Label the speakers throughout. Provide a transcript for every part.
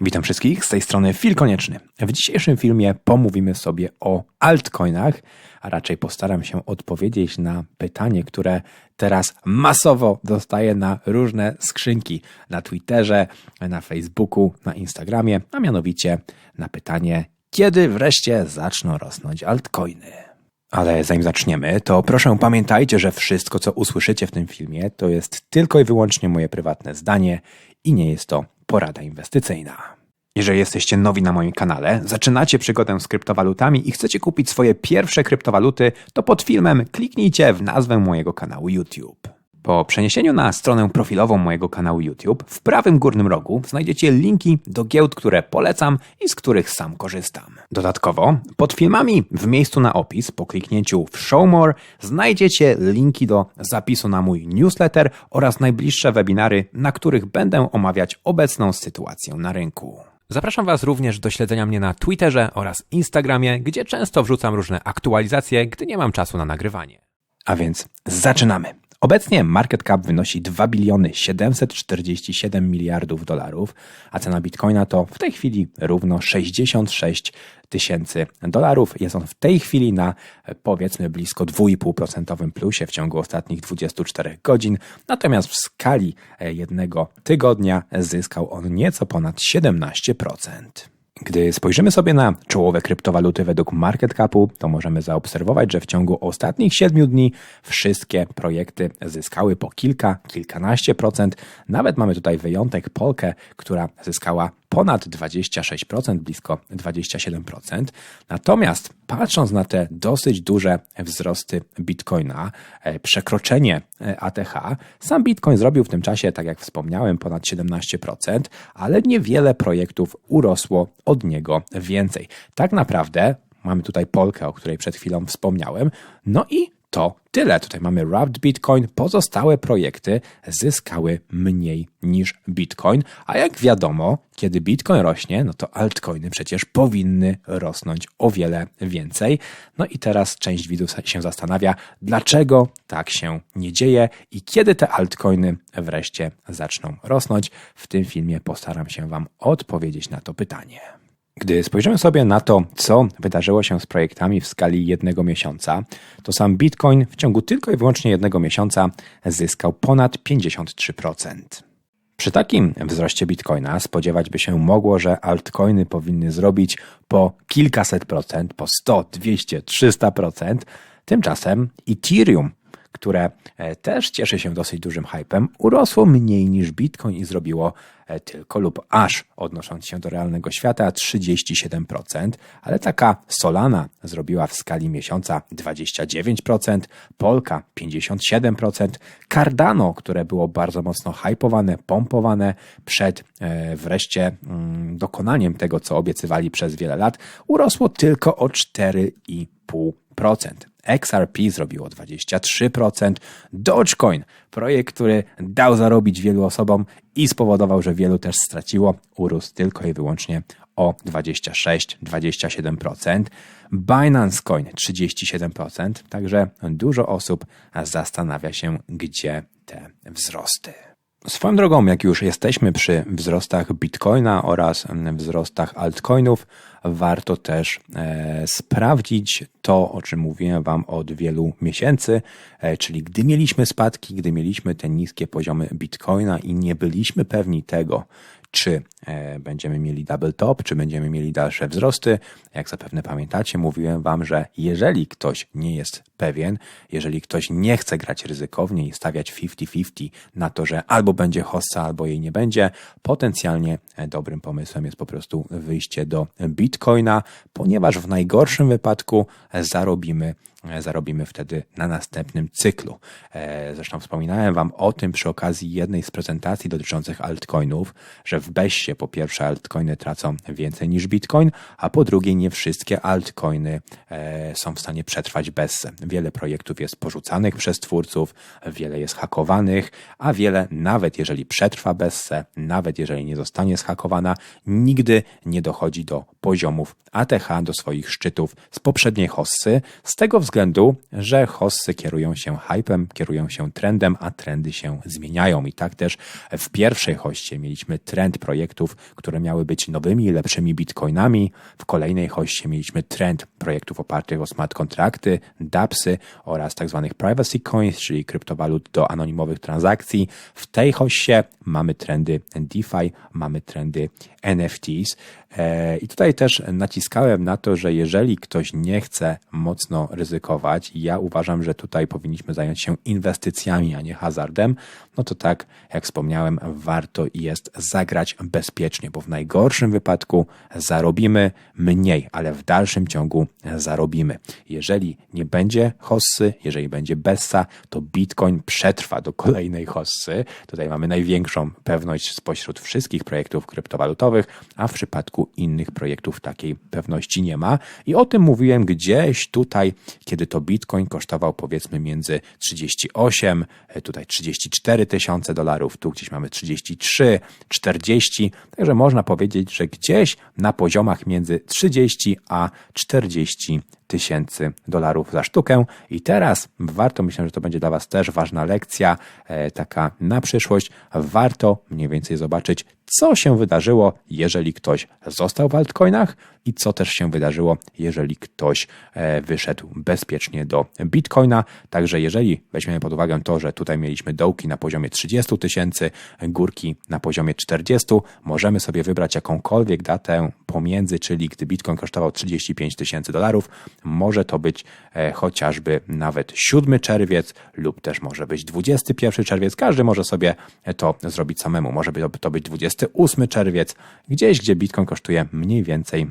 Speaker 1: Witam wszystkich, z tej strony Fil Konieczny. W dzisiejszym filmie pomówimy sobie o altcoinach, a raczej postaram się odpowiedzieć na pytanie, które teraz masowo dostaję na różne skrzynki na Twitterze, na Facebooku, na Instagramie, a mianowicie na pytanie, kiedy wreszcie zaczną rosnąć altcoiny. Ale zanim zaczniemy, to proszę pamiętajcie, że wszystko, co usłyszycie w tym filmie, to jest tylko i wyłącznie moje prywatne zdanie i nie jest to porada inwestycyjna. Jeżeli jesteście nowi na moim kanale, zaczynacie przygodę z kryptowalutami i chcecie kupić swoje pierwsze kryptowaluty, to pod filmem kliknijcie w nazwę mojego kanału YouTube. Po przeniesieniu na stronę profilową mojego kanału YouTube, w prawym górnym rogu znajdziecie linki do giełd, które polecam i z których sam korzystam. Dodatkowo, pod filmami w miejscu na opis, po kliknięciu w Show More, znajdziecie linki do zapisu na mój newsletter oraz najbliższe webinary, na których będę omawiać obecną sytuację na rynku. Zapraszam Was również do śledzenia mnie na Twitterze oraz Instagramie, gdzie często wrzucam różne aktualizacje, gdy nie mam czasu na nagrywanie. A więc zaczynamy. Obecnie market cap wynosi 2 biliony 747 miliardów dolarów, a cena bitcoina to w tej chwili równo 66 tysięcy dolarów. Jest on w tej chwili na powiedzmy blisko 2,5% plusie w ciągu ostatnich 24 godzin, natomiast w skali jednego tygodnia zyskał on nieco ponad 17%. Gdy spojrzymy sobie na czołowe kryptowaluty według market capu, to możemy zaobserwować, że w ciągu ostatnich 7 dni wszystkie projekty zyskały po kilka, kilkanaście procent. Nawet mamy tutaj wyjątek Polkę, która zyskała ponad 26%, blisko 27%. Natomiast patrząc na te dosyć duże wzrosty Bitcoina, e, przekroczenie e, ATH, sam Bitcoin zrobił w tym czasie, tak jak wspomniałem, ponad 17%, ale niewiele projektów urosło od niego więcej. Tak naprawdę mamy tutaj Polkę, o której przed chwilą wspomniałem, no i to tyle. Tutaj mamy Wrapped Bitcoin. Pozostałe projekty zyskały mniej niż Bitcoin, a jak wiadomo, kiedy Bitcoin rośnie, no to altcoiny przecież powinny rosnąć o wiele więcej. No i teraz część widzów się zastanawia, dlaczego tak się nie dzieje i kiedy te altcoiny wreszcie zaczną rosnąć. W tym filmie postaram się Wam odpowiedzieć na to pytanie. Gdy spojrzymy sobie na to, co wydarzyło się z projektami w skali jednego miesiąca, to sam Bitcoin w ciągu tylko i wyłącznie jednego miesiąca zyskał ponad 53%. Przy takim wzroście Bitcoina spodziewać by się mogło, że altcoiny powinny zrobić po kilkaset procent, po 100, 200, 300%. Tymczasem Ethereum które e, też cieszy się dosyć dużym hypem, urosło mniej niż Bitcoin i zrobiło e, tylko lub aż odnosząc się do realnego świata 37%, ale taka Solana zrobiła w skali miesiąca 29%, Polka 57%, Cardano, które było bardzo mocno hypowane, pompowane przed e, wreszcie mm, dokonaniem tego, co obiecywali przez wiele lat, urosło tylko o 4,5%. XRP zrobiło 23%, Dogecoin, projekt, który dał zarobić wielu osobom i spowodował, że wielu też straciło, urósł tylko i wyłącznie o 26-27%, Binance Coin 37%, także dużo osób zastanawia się, gdzie te wzrosty. Swoją drogą, jak już jesteśmy przy wzrostach bitcoina oraz wzrostach altcoinów, warto też e, sprawdzić to, o czym mówiłem Wam od wielu miesięcy, e, czyli gdy mieliśmy spadki, gdy mieliśmy te niskie poziomy bitcoina i nie byliśmy pewni tego, czy e, będziemy mieli double top, czy będziemy mieli dalsze wzrosty. Jak zapewne pamiętacie, mówiłem Wam, że jeżeli ktoś nie jest pewien, jeżeli ktoś nie chce grać ryzykownie i stawiać 50-50 na to, że albo będzie hossa, albo jej nie będzie, potencjalnie e, dobrym pomysłem jest po prostu wyjście do Bitcoina, ponieważ w najgorszym wypadku zarobimy zarobimy wtedy na następnym cyklu. E, zresztą wspominałem Wam o tym przy okazji jednej z prezentacji dotyczących altcoinów, że w Bessie po pierwsze altcoiny tracą więcej niż Bitcoin, a po drugie nie wszystkie altcoiny e, są w stanie przetrwać bez. Wiele projektów jest porzucanych przez twórców, wiele jest hakowanych, a wiele nawet jeżeli przetrwa bez, nawet jeżeli nie zostanie zhakowana, nigdy nie dochodzi do poziomów ATH, do swoich szczytów z poprzedniej hossy, z tego względu, względu, że hossy kierują się hypem, kierują się trendem, a trendy się zmieniają. I tak też w pierwszej hoście mieliśmy trend projektów, które miały być nowymi lepszymi bitcoinami. W kolejnej hoście mieliśmy trend projektów opartych o smart kontrakty, dAppsy oraz tak zwanych privacy coins, czyli kryptowalut do anonimowych transakcji. W tej hoście mamy trendy DeFi, mamy trendy NFTs. E, I tutaj też naciskałem na to, że jeżeli ktoś nie chce mocno ryzykować, ja uważam, że tutaj powinniśmy zająć się inwestycjami, a nie hazardem, no to tak, jak wspomniałem, warto jest zagrać bezpiecznie, bo w najgorszym wypadku zarobimy mniej, ale w dalszym ciągu zarobimy. Jeżeli nie będzie hossy, jeżeli będzie bessa, to Bitcoin przetrwa do kolejnej hossy. Tutaj mamy największą pewność spośród wszystkich projektów kryptowalutowych, a w przypadku innych projektów takiej pewności nie ma. I o tym mówiłem gdzieś tutaj, kiedy to Bitcoin kosztował powiedzmy między 38, tutaj 34 tysiące dolarów, tu gdzieś mamy 33, 40, także można powiedzieć, że gdzieś na poziomach między 30 a 40 tysięcy dolarów za sztukę. I teraz warto, myślę, że to będzie dla Was też ważna lekcja, e, taka na przyszłość. Warto mniej więcej zobaczyć, co się wydarzyło, jeżeli ktoś został w altcoinach i co też się wydarzyło, jeżeli ktoś e, wyszedł bezpiecznie do bitcoina. Także jeżeli weźmiemy pod uwagę to, że tutaj mieliśmy dołki na poziomie 30 tysięcy, górki na poziomie 40, możemy sobie wybrać jakąkolwiek datę pomiędzy, czyli gdy bitcoin kosztował 35 tysięcy dolarów, może to być e, chociażby nawet 7 czerwiec lub też może być 21 czerwiec. Każdy może sobie to zrobić samemu. Może to być 28 czerwiec, gdzieś gdzie bitcoin kosztuje mniej więcej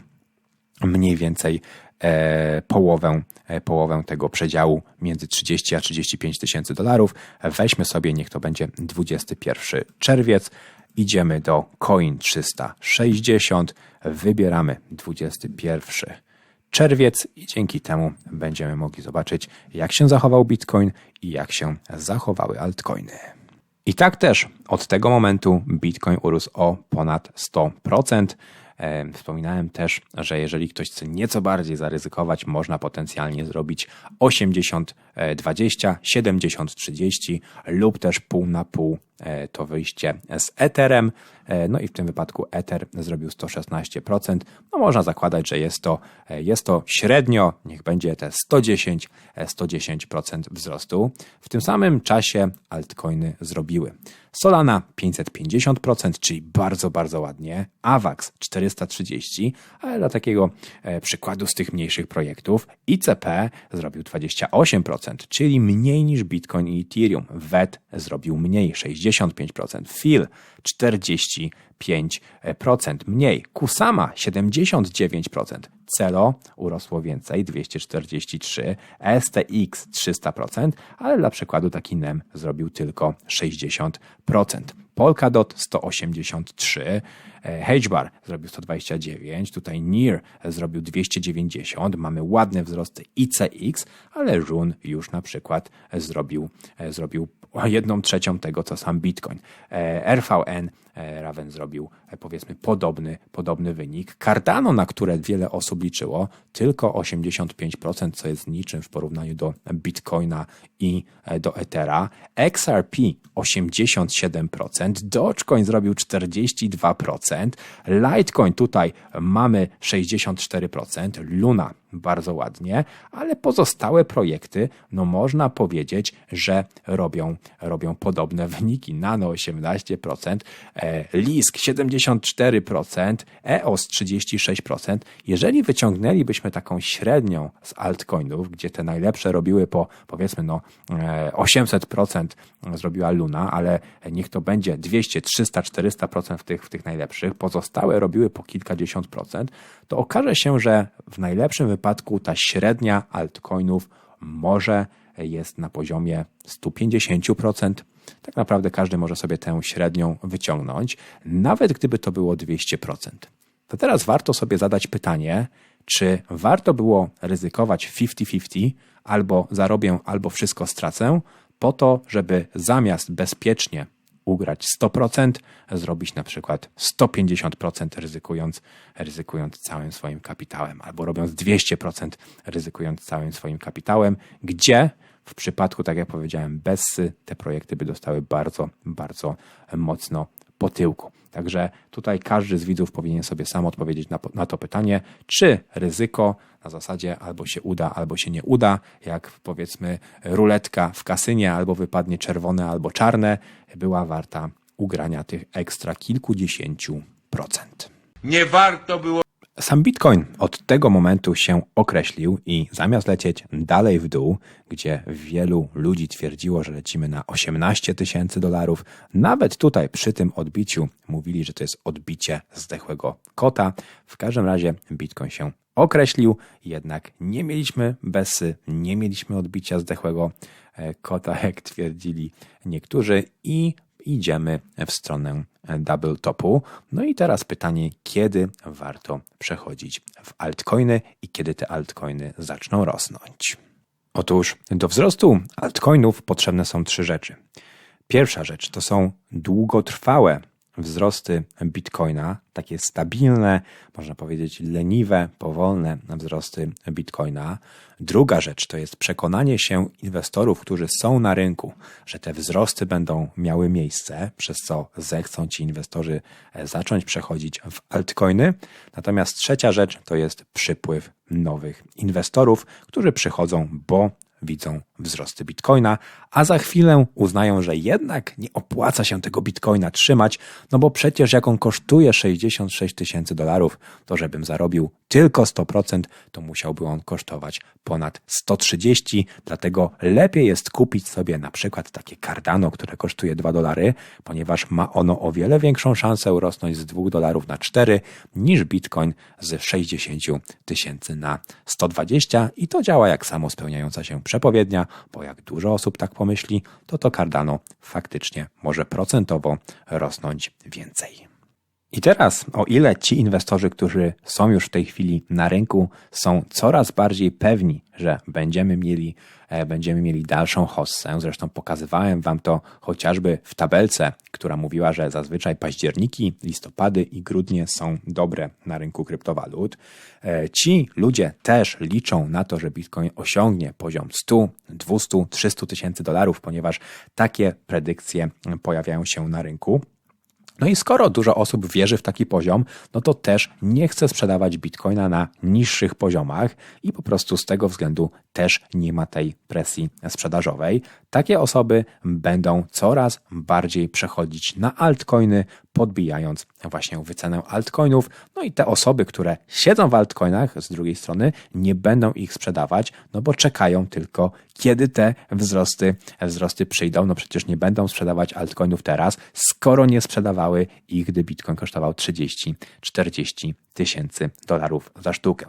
Speaker 1: mniej więcej e, połowę, e, połowę tego przedziału między 30 a 35 tysięcy dolarów. Weźmy sobie, niech to będzie 21 czerwiec. Idziemy do Coin 360, wybieramy 21 czerwiec i dzięki temu będziemy mogli zobaczyć, jak się zachował Bitcoin i jak się zachowały altcoiny. I tak też od tego momentu Bitcoin urósł o ponad 100%. Wspominałem też, że jeżeli ktoś chce nieco bardziej zaryzykować, można potencjalnie zrobić 80-20, 70-30 lub też pół na pół e, to wyjście z Etherem. E, no i w tym wypadku Ether zrobił 116%. No można zakładać, że jest to, e, jest to średnio, niech będzie te 110, 110% wzrostu. W tym samym czasie altcoiny zrobiły Solana 550%, czyli bardzo, bardzo ładnie. Avax 430, ale dla takiego e, przykładu z tych mniejszych projektów ICP zrobił 28%, czyli mniej niż Bitcoin i Ethereum. VET zrobił mniej, 65%. FIL 45% mniej. Kusama 79%. Celo urosło więcej, 243, STX 300%, ale dla przykładu taki NEM zrobił tylko 60%. Polkadot 183, HBAR zrobił 129, tutaj NIR zrobił 290, mamy ładne wzrosty ICX, ale RUN już na przykład zrobił, zrobił jedną trzecią tego, co sam Bitcoin. RVN E, Raven zrobił e, powiedzmy podobny, podobny wynik. Cardano, na które wiele osób liczyło, tylko 85%, co jest niczym w porównaniu do Bitcoina i e, do Ethera. XRP 87%, Dogecoin zrobił 42%, Litecoin. Tutaj mamy 64%, Luna bardzo ładnie, ale pozostałe projekty, no można powiedzieć, że robią, robią podobne wyniki. Nano 18%, e, Lisk 74%, EOS 36%. Jeżeli wyciągnęlibyśmy taką średnią z altcoinów, gdzie te najlepsze robiły po powiedzmy no 800% e, zrobiła Luna, ale niech to będzie 200, 300, 400% w tych, w tych najlepszych, pozostałe robiły po kilkadziesiąt procent, to okaże się, że w najlepszym wypadku ta średnia altcoinów może jest na poziomie 150%. Tak naprawdę każdy może sobie tę średnią wyciągnąć, nawet gdyby to było 200%. To teraz warto sobie zadać pytanie, czy warto było ryzykować 50-50, albo zarobię, albo wszystko stracę, po to, żeby zamiast bezpiecznie ugrać 100%, zrobić na przykład 150% ryzykując, ryzykując całym swoim kapitałem, albo robiąc 200% ryzykując całym swoim kapitałem, gdzie w przypadku, tak jak powiedziałem, Bessy, te projekty by dostały bardzo, bardzo mocno po tyłku. Także tutaj każdy z widzów powinien sobie sam odpowiedzieć na, na, to pytanie, czy ryzyko na zasadzie albo się uda, albo się nie uda, jak powiedzmy ruletka w kasynie, albo wypadnie czerwone, albo czarne, była warta ugrania tych ekstra kilkudziesięciu procent.
Speaker 2: Nie warto było
Speaker 1: Sam Bitcoin od tego momentu się określił i zamiast lecieć dalej w dół, gdzie wielu ludzi twierdziło, że lecimy na 18 tysięcy dolarów, nawet tutaj przy tym odbiciu mówili, że to jest odbicie zdechłego kota. W każdym razie Bitcoin się określił, jednak nie mieliśmy besy, nie mieliśmy odbicia zdechłego e, kota, jak twierdzili niektórzy i idziemy w stronę double topu. No i teraz pytanie, kiedy warto przechodzić w altcoiny i kiedy te altcoiny zaczną rosnąć. Otóż do wzrostu altcoinów potrzebne są trzy rzeczy. Pierwsza rzecz to są długotrwałe wzrosty bitcoina, takie stabilne, można powiedzieć leniwe, powolne wzrosty bitcoina. Druga rzecz to jest przekonanie się inwestorów, którzy są na rynku, że te wzrosty będą miały miejsce, przez co zechcą ci inwestorzy zacząć przechodzić w altcoiny. Natomiast trzecia rzecz to jest przypływ nowych inwestorów, którzy przychodzą, bo widzą wzrosty bitcoina, a za chwilę uznają, że jednak nie opłaca się tego bitcoina trzymać, no bo przecież jak on kosztuje 66 tysięcy dolarów, to żebym zarobił tylko 100%, to musiałby on kosztować ponad 130, dlatego lepiej jest kupić sobie na przykład takie Cardano, które kosztuje 2 dolary, ponieważ ma ono o wiele większą szansę urosnąć z 2 dolarów na 4 niż bitcoin z 60 tysięcy na 120 i to działa jak samo spełniająca się przepowiednia, bo jak dużo osób tak pomyśli, to to Cardano faktycznie może procentowo rosnąć więcej. I teraz, o ile ci inwestorzy, którzy są już w tej chwili na rynku, są coraz bardziej pewni, że będziemy mieli, e, będziemy mieli dalszą hossę, zresztą pokazywałem Wam to chociażby w tabelce, która mówiła, że zazwyczaj październiki, listopady i grudnie są dobre na rynku kryptowalut. E, ci ludzie też liczą na to, że Bitcoin osiągnie poziom 100, 200, 300 tysięcy dolarów, ponieważ takie predykcje pojawiają się na rynku. No i skoro dużo osób wierzy w taki poziom, no to też nie chce sprzedawać bitcoina na niższych poziomach i po prostu z tego względu też nie ma tej presji sprzedażowej. Takie osoby będą coraz bardziej przechodzić na altcoiny, podbijając właśnie wycenę altcoinów. No i te osoby, które siedzą w altcoinach z drugiej strony, nie będą ich sprzedawać, no bo czekają tylko, kiedy te wzrosty, wzrosty przyjdą. No przecież nie będą sprzedawać altcoinów teraz, skoro nie sprzedawały ich, gdy bitcoin kosztował 30-40 tysięcy dolarów za sztukę.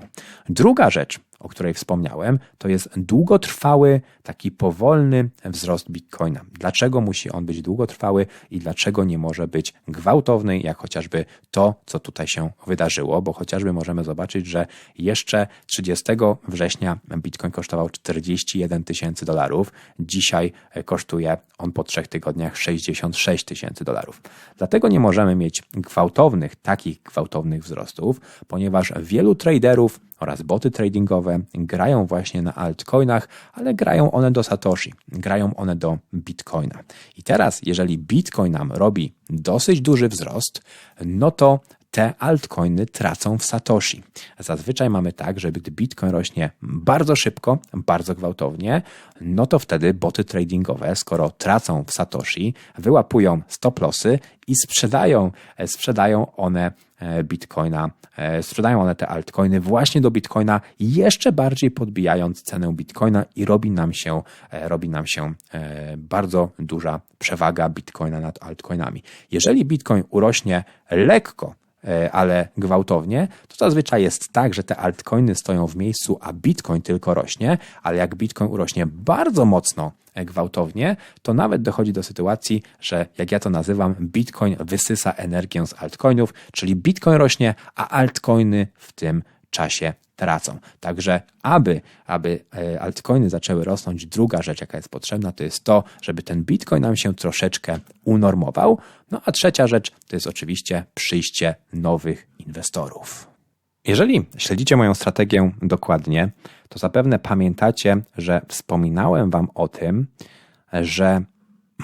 Speaker 1: Druga rzecz, o której wspomniałem, to jest długotrwały, taki powolny wzrost bitcoina. Dlaczego musi on być długotrwały i dlaczego nie może być gwałtowny, jak chociażby to, co tutaj się wydarzyło, bo chociażby możemy zobaczyć, że jeszcze 30 września bitcoin kosztował 41 tysięcy dolarów, dzisiaj kosztuje on po trzech tygodniach 66 tysięcy dolarów. Dlatego nie możemy mieć gwałtownych, takich gwałtownych wzrostów, ponieważ wielu traderów oraz boty tradingowe grają właśnie na altcoinach, ale grają one do Satoshi, grają one do Bitcoina. I teraz, jeżeli Bitcoin nam robi dosyć duży wzrost, no to te altcoiny tracą w Satoshi. Zazwyczaj mamy tak, że gdy Bitcoin rośnie bardzo szybko, bardzo gwałtownie, no to wtedy boty tradingowe, skoro tracą w Satoshi, wyłapują stop lossy i sprzedają, sprzedają one e, Bitcoina, e, sprzedają one te altcoiny właśnie do Bitcoina, jeszcze bardziej podbijając cenę Bitcoina i robi nam się, e, robi nam się bardzo duża przewaga Bitcoina nad altcoinami. Jeżeli Bitcoin urośnie lekko, E, ale gwałtownie, to zazwyczaj jest tak, że te altcoiny stoją w miejscu, a bitcoin tylko rośnie, ale jak bitcoin urośnie bardzo mocno e, gwałtownie, to nawet dochodzi do sytuacji, że jak ja to nazywam, bitcoin wysysa energię z altcoinów, czyli bitcoin rośnie, a altcoiny w tym czasie tracą. Także aby, aby e, altcoiny zaczęły rosnąć, druga rzecz, jaka jest potrzebna, to jest to, żeby ten bitcoin nam się troszeczkę unormował. No a trzecia rzecz to jest oczywiście przyjście nowych inwestorów. Jeżeli śledzicie moją strategię dokładnie, to zapewne pamiętacie, że wspominałem Wam o tym, że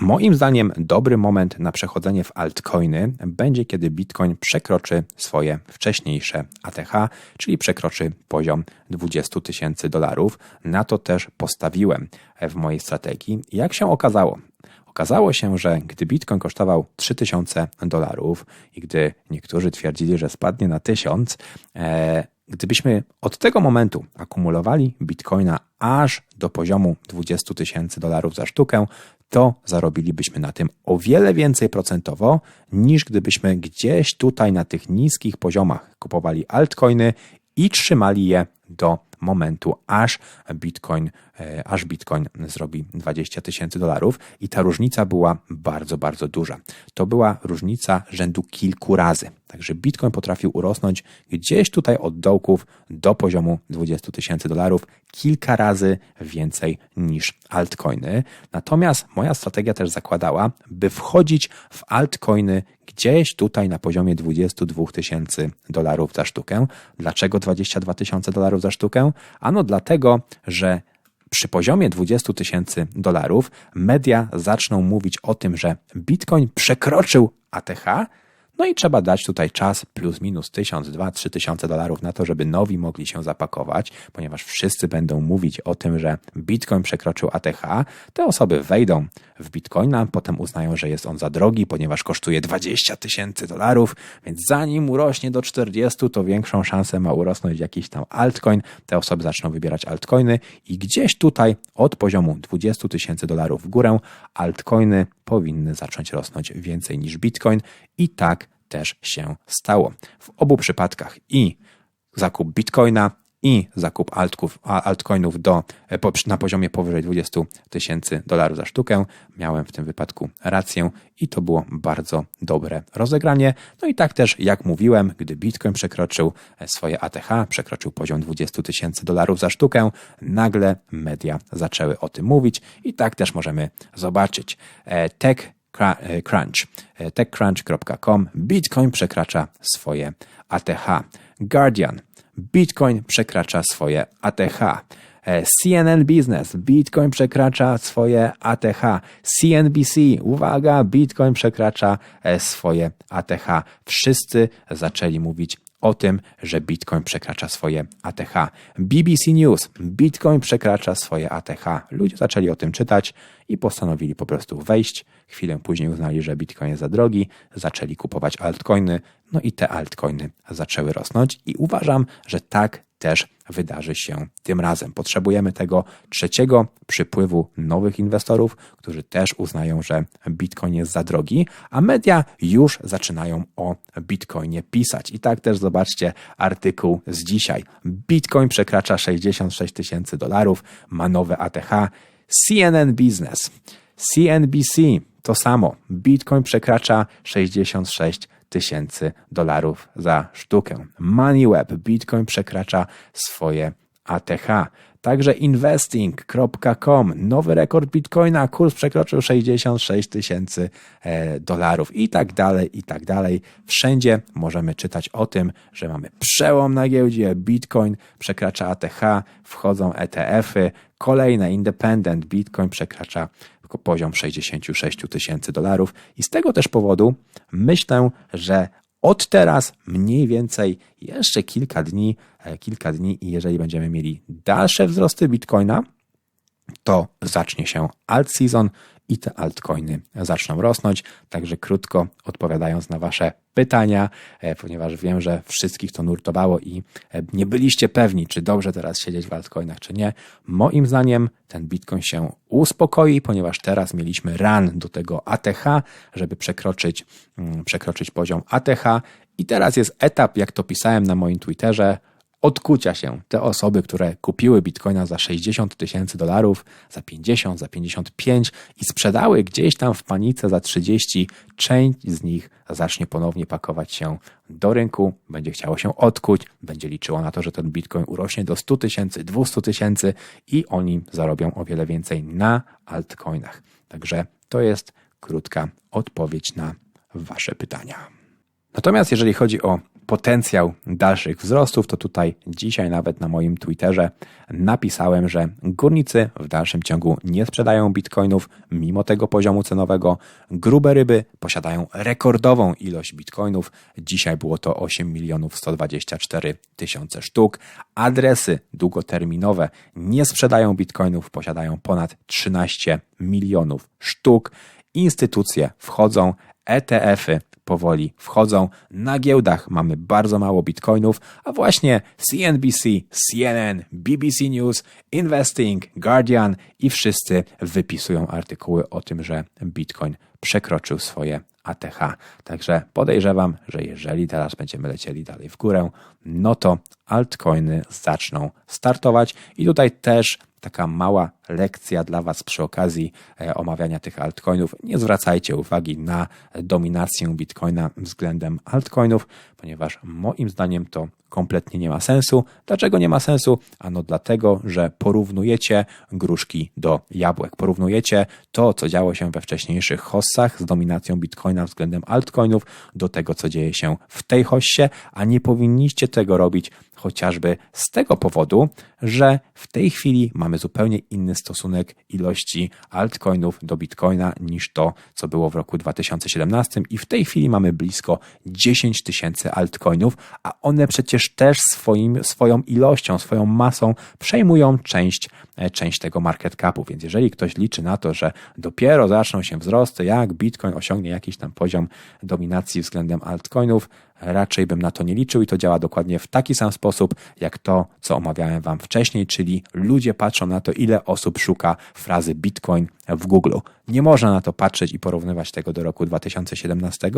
Speaker 1: Moim zdaniem dobry moment na przechodzenie w altcoiny będzie, kiedy Bitcoin przekroczy swoje wcześniejsze ATH, czyli przekroczy poziom 20 tysięcy dolarów. Na to też postawiłem w mojej strategii. Jak się okazało? Okazało się, że gdy Bitcoin kosztował 3000 dolarów i gdy niektórzy twierdzili, że spadnie na 1000, e, Gdybyśmy od tego momentu akumulowali bitcoina aż do poziomu 20 tysięcy dolarów za sztukę, to zarobilibyśmy na tym o wiele więcej procentowo, niż gdybyśmy gdzieś tutaj na tych niskich poziomach kupowali altcoiny i trzymali je do momentu, aż Bitcoin, aż Bitcoin zrobi 20 tysięcy dolarów i ta różnica była bardzo, bardzo duża. To była różnica rzędu kilku razy. Także Bitcoin potrafił urosnąć gdzieś tutaj od dołków do poziomu 20 tysięcy dolarów kilka razy więcej niż altcoiny. Natomiast moja strategia też zakładała, by wchodzić w altcoiny gdzieś tutaj na poziomie 22 tysięcy dolarów za sztukę. Dlaczego 22 tysiące dolarów za sztukę? Ano dlatego, że przy poziomie 20 tysięcy dolarów media zaczną mówić o tym, że Bitcoin przekroczył ATH, no i trzeba dać tutaj czas plus minus 1000, 2, 3 tysiące dolarów na to, żeby nowi mogli się zapakować, ponieważ wszyscy będą mówić o tym, że Bitcoin przekroczył ATH. Te osoby wejdą w Bitcoina, potem uznają, że jest on za drogi, ponieważ kosztuje 20 tysięcy dolarów, więc zanim urośnie do 40, to większą szansę ma urosnąć jakiś tam altcoin. Te osoby zaczną wybierać altcoiny i gdzieś tutaj od poziomu 20 tysięcy dolarów w górę altcoiny powinny zacząć rosnąć więcej niż Bitcoin i tak też się stało. W obu przypadkach i zakup Bitcoina i zakup altków, altcoinów do, e, na poziomie powyżej 20 tysięcy dolarów za sztukę. Miałem w tym wypadku rację i to było bardzo dobre rozegranie. No i tak też, jak mówiłem, gdy Bitcoin przekroczył e, swoje ATH, przekroczył poziom 20 tysięcy dolarów za sztukę, nagle media zaczęły o tym mówić i tak też możemy zobaczyć. E, tech Crunch, techcrunch.com, Bitcoin przekracza swoje ATH. Guardian, Bitcoin przekracza swoje ATH. E, CNN Business, Bitcoin przekracza swoje ATH. CNBC, uwaga, Bitcoin przekracza e, swoje ATH. Wszyscy zaczęli mówić o tym, że Bitcoin przekracza swoje ATH. BBC News, Bitcoin przekracza swoje ATH. Ludzie zaczęli o tym czytać i postanowili po prostu wejść. Chwilę później uznali, że Bitcoin jest za drogi, zaczęli kupować altcoiny, no i te altcoiny zaczęły rosnąć i uważam, że tak też wydarzy się tym razem. Potrzebujemy tego trzeciego przypływu nowych inwestorów, którzy też uznają, że Bitcoin jest za drogi, a media już zaczynają o Bitcoinie pisać. I tak też zobaczcie artykuł z dzisiaj. Bitcoin przekracza 66 tysięcy dolarów, ma nowe ATH. CNN Business, CNBC to samo. Bitcoin przekracza 66 tysięcy dolarów za sztukę. MoneyWeb, Bitcoin przekracza swoje ATH. Także investing.com, nowy rekord Bitcoina, kurs przekroczył 66 tysięcy e, dolarów. I tak dalej, i tak dalej. Wszędzie możemy czytać o tym, że mamy przełom na giełdzie, Bitcoin przekracza ATH, wchodzą ETF-y, kolejne independent, Bitcoin przekracza poziom 66 tysięcy dolarów i z tego też powodu myślę, że od teraz mniej więcej jeszcze kilka dni, e, kilka dni i jeżeli będziemy mieli dalsze wzrosty Bitcoina, to zacznie się alt season i te altcoiny zaczną rosnąć. Także krótko odpowiadając na Wasze pytania, e, ponieważ wiem, że wszystkich to nurtowało i e, nie byliście pewni, czy dobrze teraz siedzieć w altcoinach, czy nie. Moim zdaniem ten Bitcoin się uspokoi, ponieważ teraz mieliśmy run do tego ATH, żeby przekroczyć, mm, przekroczyć poziom ATH i teraz jest etap, jak to pisałem na moim Twitterze, odkucia się. Te osoby, które kupiły bitcoina za 60 tysięcy dolarów, za 50, za 55 i sprzedały gdzieś tam w panice za 30, część z nich zacznie ponownie pakować się do rynku, będzie chciało się odkuć, będzie liczyło na to, że ten bitcoin urośnie do 100 tysięcy, 200 tysięcy i oni zarobią o wiele więcej na altcoinach. Także to jest krótka odpowiedź na Wasze pytania. Natomiast jeżeli chodzi o potencjał dalszych wzrostów, to tutaj dzisiaj nawet na moim Twitterze napisałem, że górnicy w dalszym ciągu nie sprzedają bitcoinów mimo tego poziomu cenowego. Grube ryby posiadają rekordową ilość bitcoinów. Dzisiaj było to 8 milionów 124 tysiące sztuk. Adresy długoterminowe nie sprzedają bitcoinów, posiadają ponad 13 milionów sztuk. Instytucje wchodzą, ETF-y powoli wchodzą. Na giełdach mamy bardzo mało bitcoinów, a właśnie CNBC, CNN, BBC News, Investing, Guardian i wszyscy wypisują artykuły o tym, że bitcoin przekroczył swoje ATH. Także podejrzewam, że jeżeli teraz będziemy lecieli dalej w górę, no to altcoiny zaczną startować i tutaj też taka mała lekcja dla Was przy okazji e, omawiania tych altcoinów. Nie zwracajcie uwagi na dominację Bitcoina względem altcoinów, ponieważ moim zdaniem to kompletnie nie ma sensu. Dlaczego nie ma sensu? Ano dlatego, że porównujecie gruszki do jabłek. Porównujecie to, co działo się we wcześniejszych hossach z dominacją Bitcoina względem altcoinów do tego, co dzieje się w tej hossie, a nie powinniście tego robić chociażby z tego powodu, że w tej chwili mamy zupełnie inny stosunek ilości altcoinów do bitcoina niż to, co było w roku 2017 i w tej chwili mamy blisko 10 tysięcy altcoinów, a one przecież też swoim, swoją ilością, swoją masą przejmują część, e, część tego market capu, więc jeżeli ktoś liczy na to, że dopiero zaczną się wzrosty, jak bitcoin osiągnie jakiś tam poziom dominacji względem altcoinów, raczej bym na to nie liczył i to działa dokładnie w taki sam sposób, jak to, co omawiałem Wam wcześniej, czyli ludzie patrzą na to, ile osób szuka frazy Bitcoin w Google. Nie można na to patrzeć i porównywać tego do roku 2017,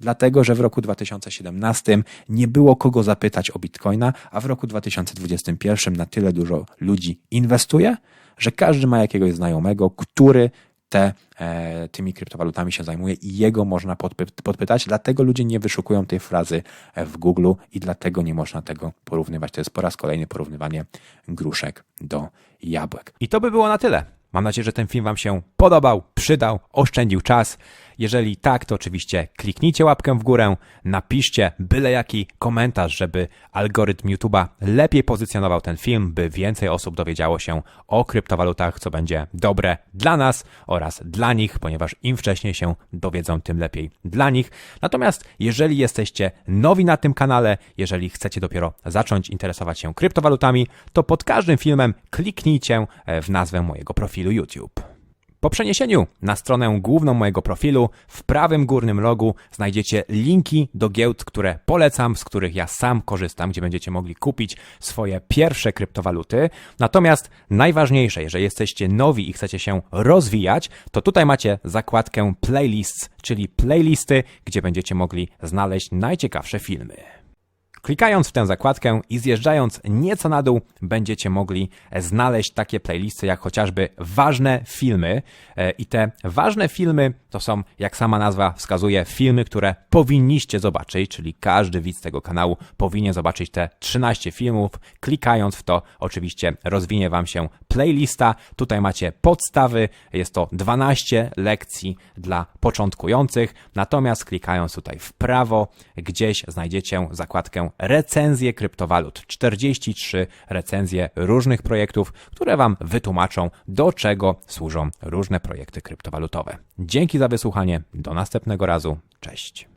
Speaker 1: dlatego że w roku 2017 nie było kogo zapytać o Bitcoina, a w roku 2021 na tyle dużo ludzi inwestuje, że każdy ma jakiegoś znajomego, który te, e, tymi kryptowalutami się zajmuje i jego można podpy podpytać. Dlatego ludzie nie wyszukują tej frazy e, w Google i dlatego nie można tego porównywać. To jest po raz kolejny porównywanie gruszek do jabłek. I to by było na tyle. Mam nadzieję, że ten film Wam się podobał, przydał, oszczędził czas. Jeżeli tak, to oczywiście kliknijcie łapkę w górę, napiszcie byle jaki komentarz, żeby algorytm YouTube'a lepiej pozycjonował ten film, by więcej osób dowiedziało się o kryptowalutach, co będzie dobre dla nas oraz dla nich, ponieważ im wcześniej się dowiedzą, tym lepiej dla nich. Natomiast jeżeli jesteście nowi na tym kanale, jeżeli chcecie dopiero zacząć interesować się kryptowalutami, to pod każdym filmem kliknijcie w nazwę mojego profilu YouTube. Po przeniesieniu na stronę główną mojego profilu w prawym górnym rogu znajdziecie linki do giełd, które polecam, z których ja sam korzystam, gdzie będziecie mogli kupić swoje pierwsze kryptowaluty. Natomiast najważniejsze, jeżeli jesteście nowi i chcecie się rozwijać, to tutaj macie zakładkę playlists, czyli playlisty, gdzie będziecie mogli znaleźć najciekawsze filmy. Klikając w tę zakładkę i zjeżdżając nieco na dół, będziecie mogli znaleźć takie playlisty jak chociażby ważne filmy. E, I te ważne filmy to są, jak sama nazwa wskazuje, filmy, które powinniście zobaczyć, czyli każdy widz tego kanału powinien zobaczyć te 13 filmów. Klikając w to, oczywiście rozwinie Wam się playlista. Tutaj macie podstawy, jest to 12 lekcji dla początkujących. Natomiast klikając tutaj w prawo, gdzieś znajdziecie zakładkę recenzje kryptowalut. 43 recenzje różnych projektów, które Wam wytłumaczą, do czego służą różne projekty kryptowalutowe. Dzięki za wysłuchanie. Do następnego razu. Cześć.